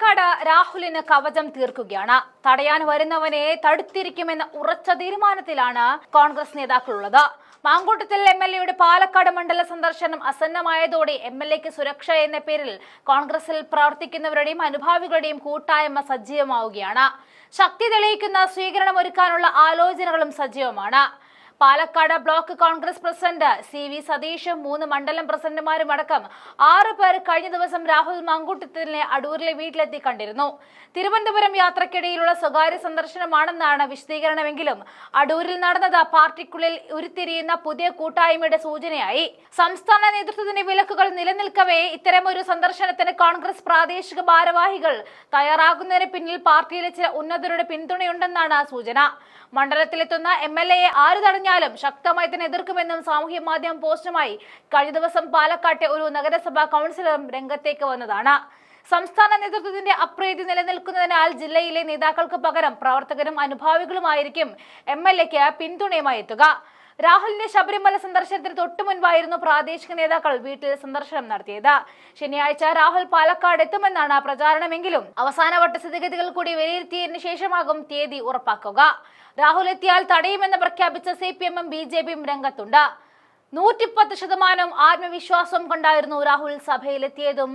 പാലക്കാട് രാഹുലിന് കവചം തീർക്കുകയാണ്. തടയാൻ വരുന്നവനെ തടുത്തിരിക്കുമെന്ന ഉറച്ച തീരുമാനത്തിലാണ് കോൺഗ്രസ് നേതാക്കളുള്ളത്. മാങ്കൂട്ടത്തിൽ എം എൽ എയുടെ പാലക്കാട് മണ്ഡല സന്ദർശനം അസന്നമായതോടെ എം എൽ എക്ക് സുരക്ഷ എന്ന പേരിൽ കോൺഗ്രസിൽ പ്രവർത്തിക്കുന്നവരുടെയും അനുഭാവികളുടെയും കൂട്ടായ്മ സജീവമാവുകയാണ്. ശക്തി തെളിയിക്കുന്ന സ്വീകരണം ഒരുക്കാനുള്ള ആലോചനകളും സജീവമാണ്. Palakkad block Congress president C V സതീഷും മൂന്ന് മണ്ഡലം പ്രസിഡന്റുമാരും അടക്കം ആറ് പേർ കഴിഞ്ഞ ദിവസം രാഹുൽ മങ്കൂട്ടത്തിനെ അടൂരിലെ വീട്ടിലെത്തി കണ്ടിരുന്നു. തിരുവനന്തപുരം യാത്രക്കിടയിലുള്ള സ്വകാര്യ സന്ദർശനമാണെന്നാണ് വിശദീകരണമെങ്കിലും അടൂരിൽ നടന്നത് പാർട്ടിക്കുള്ളിൽ ഉരുത്തിരിയുന്ന പുതിയ കൂട്ടായ്മയുടെ സൂചനയായി. സംസ്ഥാന നേതൃത്വത്തിന്റെ വിലക്കുകൾ നിലനിൽക്കവേ ഇത്തരമൊരു സന്ദർശനത്തിന് കോൺഗ്രസ് പ്രാദേശിക ഭാരവാഹികൾ തയ്യാറാകുന്നതിന് പിന്നിൽ പാർട്ടിയിലെ ചില ഉന്നതരുടെ പിന്തുണയുണ്ടെന്നാണ് സൂചന. മണ്ഡലത്തിലെത്തുന്ന എം എൽ എയെ ആര് തടഞ്ഞാലും ശക്തമായി തന്നെ എതിർക്കുമെന്നും സാമൂഹ്യ മാധ്യമ പോസ്റ്റുമായി കഴിഞ്ഞ ദിവസം പാലക്കാട്ടെ ഒരു നഗരസഭാ കൗൺസിലറും രംഗത്തേക്ക് വന്നതാണ്. സംസ്ഥാന നേതൃത്വത്തിന്റെ അപ്രീതി നിലനിൽക്കുന്നതിനാൽ ജില്ലയിലെ നേതാക്കൾക്ക് പകരം പ്രവർത്തകരും അനുഭാവികളുമായിരിക്കും എം എൽ എക്ക് പിന്തുണയുമായി എത്തുക. രാഹുലിന്റെ ശബരിമല സന്ദർശനത്തിന് തൊട്ടു മുൻപായിരുന്നു പ്രാദേശിക നേതാക്കൾ വീട്ടിൽ സന്ദർശനം നടത്തിയത്. ശനിയാഴ്ച രാഹുൽ പാലക്കാട് എത്തുമെന്നാണ് പ്രചാരണമെങ്കിലും അവസാനവട്ട സ്ഥിതിഗതികൾ കൂടി വിലയിരുത്തിയതിനു ശേഷമാകും തീയതി ഉറപ്പാക്കുക. രാഹുൽ എത്തിയാൽ തടയുമെന്ന് പ്രഖ്യാപിച്ച സി പി എമ്മും ബി ജെ പിയും രംഗത്തുണ്ട്. നൂറ്റിപ്പത്ത് ശതമാനം ആത്മവിശ്വാസം കൊണ്ടായിരുന്നു രാഹുൽ സഭയിലെത്തിയതും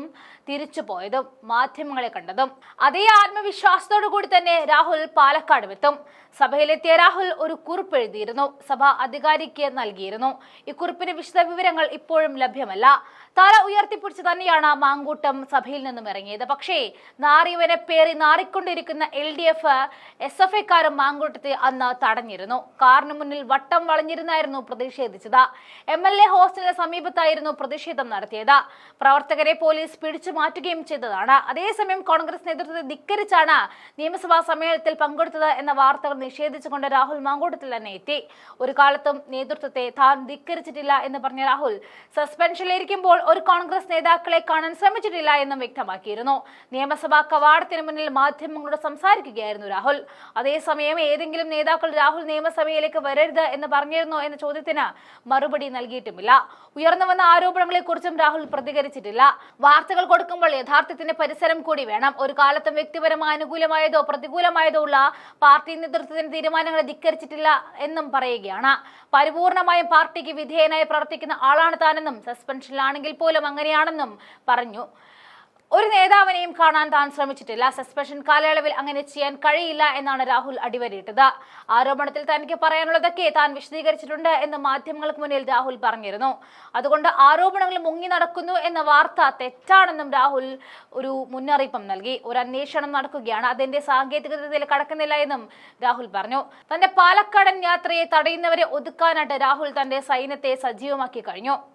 തിരിച്ചു പോയതും മാധ്യമങ്ങളെ കണ്ടതും. അതേ ആത്മവിശ്വാസത്തോടു കൂടി തന്നെ രാഹുൽ പാലക്കാട് എത്തും. സഭയിലെത്തിയ രാഹുൽ ഒരു കുറിപ്പ് എഴുതിയിരുന്നു. സഭ അധികാരിക്ക് നൽകിയിരുന്നു. ഈ കുറിപ്പിന്റെ വിശദ വിവരങ്ങൾ ഇപ്പോഴും ലഭ്യമല്ല. തല ഉയർത്തിപ്പിടിച്ച് തന്നെയാണ് മാങ്കൂട്ടം സഭയിൽ നിന്നും ഇറങ്ങിയത്. പക്ഷേ നാറിയവനെ പേറി നാറിക്കൊണ്ടിരിക്കുന്ന L D F S F ഐക്കാരും മാങ്കൂട്ടത്തെ അന്ന് തടഞ്ഞിരുന്നു. കാറിന് മുന്നിൽ വട്ടം വളഞ്ഞിരുന്നായിരുന്നു പ്രതിഷേധിച്ചത്. എം എൽ എ ഹോസ്റ്റലിന് സമീപത്തായിരുന്നു പ്രതിഷേധം നടത്തിയത്. പ്രവർത്തകരെ പോലീസ് പിടിച്ചു മാറ്റുകയും ചെയ്തതാണ്. അതേസമയം കോൺഗ്രസ് നേതൃത്വത്തെ ധിക്കരിച്ചാണ് നിയമസഭാ സമ്മേളനത്തിൽ പങ്കെടുത്തത് എന്ന വാർത്തകൾ നിഷേധിച്ചുകൊണ്ട് രാഹുൽ മാങ്കൂട്ടത്തിൽ തന്നെ എത്തി. ഒരു കാലത്തും നേതൃത്വത്തെ താൻ ധിക്കരിച്ചിട്ടില്ല എന്ന് പറഞ്ഞ രാഹുൽ സസ്പെൻഷനിലിരിക്കുമ്പോൾ ഒരു കോൺഗ്രസ് നേതാക്കളെ കാണാൻ ശ്രമിച്ചിട്ടില്ല എന്നും വ്യക്തമാക്കിയിരുന്നു. നിയമസഭാ കവാടത്തിന് മുന്നിൽ മാധ്യമങ്ങളോട് സംസാരിക്കുകയായിരുന്നു രാഹുൽ. അതേസമയം ഏതെങ്കിലും നേതാക്കൾ രാഹുൽ നിയമസഭയിലേക്ക് വരരുത് എന്ന് പറഞ്ഞിരുന്നോ എന്ന ചോദ്യത്തിന് മറുപടി നൽകിയിട്ടുമില്ല. ഉയർന്നു വന്ന ആരോപണങ്ങളെ കുറിച്ചും രാഹുൽ പ്രതികരിച്ചിട്ടില്ല. വാർത്തകൾ കൊടുക്കുമ്പോൾ യഥാർത്ഥത്തിന്റെ പരിസരം കൂടി വേണം. ഒരു കാലത്തും വ്യക്തിപരമായ അനുകൂലമായതോ പ്രതികൂലമായതോ ഉള്ള പാർട്ടി നേതൃത്വത്തിന്റെ തീരുമാനങ്ങളെ ധിക്കരിച്ചിട്ടില്ല എന്നും പറയുകയാണ്. പരിപൂർണമായും പാർട്ടിക്ക് വിധേയനായി പ്രവർത്തിക്കുന്ന ആളാണ് താനെന്നും സസ്പെൻഷനിലാണെങ്കിൽ പോലും അങ്ങനെയാണെന്നും പറഞ്ഞു. ഒരു നേതാവിനെയും കാണാൻ താൻ ശ്രമിച്ചിട്ടില്ല. സസ്പെൻഷൻ കാലയളവിൽ അങ്ങനെ ചെയ്യാൻ കഴിയില്ല എന്നാണ് രാഹുൽ അടിവരയിട്ടത്. ആരോപണത്തിൽ തനിക്ക് പറയാനുള്ളതൊക്കെ താൻ വിശദീകരിച്ചിട്ടുണ്ട് എന്ന് മാധ്യമങ്ങൾക്ക് മുന്നിൽ രാഹുൽ പറഞ്ഞിരുന്നു. അതുകൊണ്ട് ആരോപണങ്ങൾ മുങ്ങി നടക്കുന്നു എന്ന വാർത്ത തെറ്റാണെന്നും രാഹുൽ ഒരു മുന്നറിയിപ്പും നൽകി. ഒരു അന്വേഷണം നടക്കുകയാണ്. അതിന്റെ സാങ്കേതികതയിൽ കടക്കുന്നില്ല എന്നും രാഹുൽ പറഞ്ഞു. തന്റെ പാലക്കാടൻ യാത്രയെ തടയുന്നവരെ ഒതുക്കാനായിട്ട് രാഹുൽ തന്റെ സൈന്യത്തെ സജീവമാക്കി കഴിഞ്ഞു.